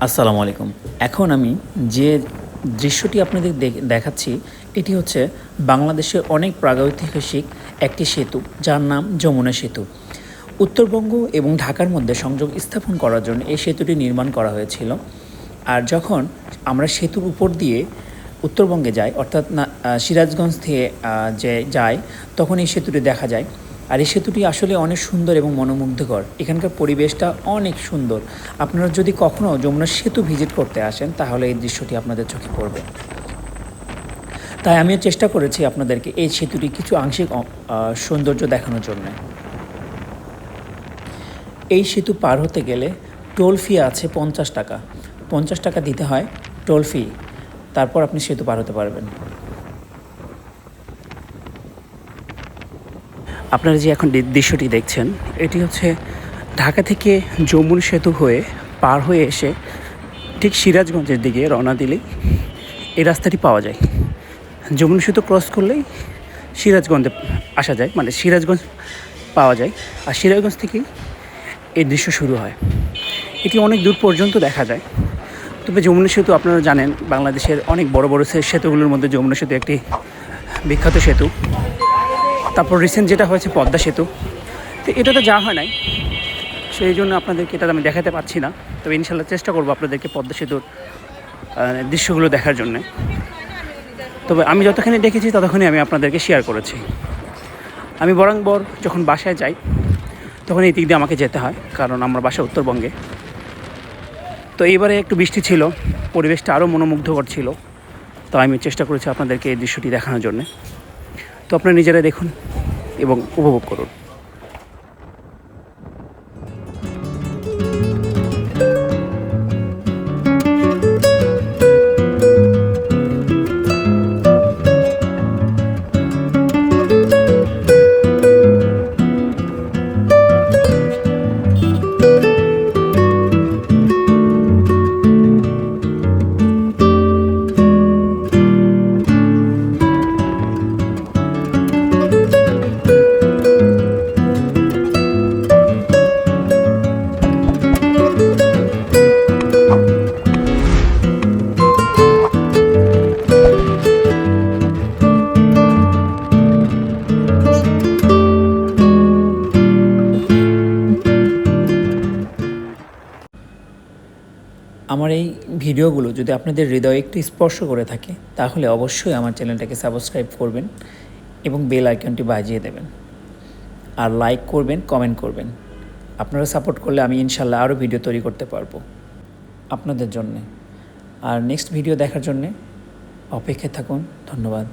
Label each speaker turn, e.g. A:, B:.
A: আসসালামু আলাইকুম। এখন আমি যে দৃশ্যটি আপনাদের দেখ- দেখাচ্ছি, এটি হচ্ছে বাংলাদেশের অনেক প্রাগৈতিহাসিক একটি সেতু, যার নাম যমুনা সেতু। উত্তরবঙ্গ এবং ঢাকার মধ্যে সংযোগ স্থাপন করার জন্য এই সেতুটি নির্মাণ করা হয়েছিল। আর যখন আমরা সেতুর উপর দিয়ে উত্তরবঙ্গে যাই, অর্থাৎ সিরাজগঞ্জ থেকে যে, যাই, তখন এই সেতুটি দেখা যায়। আর এই সেতুটি আসলে অনেক সুন্দর এবং মনোমুগ্ধকর। এখানকার পরিবেশটা অনেক সুন্দর। আপনারা যদি কখনও যমুনা সেতু ভিজিট করতে আসেন, তাহলে এই দৃশ্যটি আপনাদের চোখে পড়বে। তাই আমিও চেষ্টা করেছি আপনাদেরকে এই সেতুটি কিছু আংশিক সৌন্দর্য দেখানোর জন্য। এই সেতু পার হতে গেলে টোল ফি আছে পঞ্চাশ টাকা। পঞ্চাশ টাকা দিতে হয় টোল ফি। তারপর আপনি সেতু পার হতে পারবেন। আপনারা যে এখন দৃশ্যটি দেখছেন, এটি হচ্ছে ঢাকা থেকে যমুন সেতু হয়ে পার হয়ে এসে ঠিক সিরাজগঞ্জের দিকে রওনা দিলেই এই রাস্তাটি পাওয়া যায়। যমুন সেতু ক্রস করলেই সিরাজগঞ্জে আসা যায় মানে সিরাজগঞ্জ পাওয়া যায়। আর সিরাজগঞ্জ থেকেই এই দৃশ্য শুরু হয়। এটি অনেক দূর পর্যন্ত দেখা যায়। তবে যমুনা সেতু আপনারা জানেন, বাংলাদেশের অনেক বড় বড় সেতুগুলোর মধ্যে যমুনা সেতু একটি বিখ্যাত সেতু। তারপর রিসেন্ট যেটা হয়েছে পদ্মা সেতু, তো এটা তো যা হয় নাই। সেই জন্য আপনাদেরকে এটা আমি দেখাতে পারছি না। তবে ইনশাল্লাহ চেষ্টা করব আপনাদেরকে পদ্মা সেতুর দৃশ্যগুলো দেখার জন্যে। তবে আমি যতখানি দেখেছি ততক্ষণই আমি আপনাদেরকে শেয়ার করেছি। আমি বরংবর যখন বাসায় যাই, তখন এই দিক দিয়ে আমাকে যেতে হয়, কারণ আমার বাসা উত্তরবঙ্গে। তো এইবারে একটু বৃষ্টি ছিল, পরিবেশটা আরও মনোমুগ্ধকর ছিল। তো আমি চেষ্টা করেছি আপনাদেরকে এই দৃশ্যটি দেখানোর জন্যে। তো আপনারা নিজেরা দেখুন এবং উপভোগ করুন। আমার এই ভিডিওগুলো যদি আপনাদের হৃদয়ে একটু স্পর্শ করে থাকে, তাহলে অবশ্যই আমার চ্যানেলটাকে সাবস্ক্রাইব করবেন এবং বেল আইকনটি বাজিয়ে দেবেন। আর লাইক করবেন, কমেন্ট করবেন। আপনারা সাপোর্ট করলে আমি ইনশাল্লাহ আরও ভিডিও তৈরি করতে পারব আপনাদের জন্যে। আর নেক্সট ভিডিও দেখার জন্যে অপেক্ষায় থাকুন, ধন্যবাদ।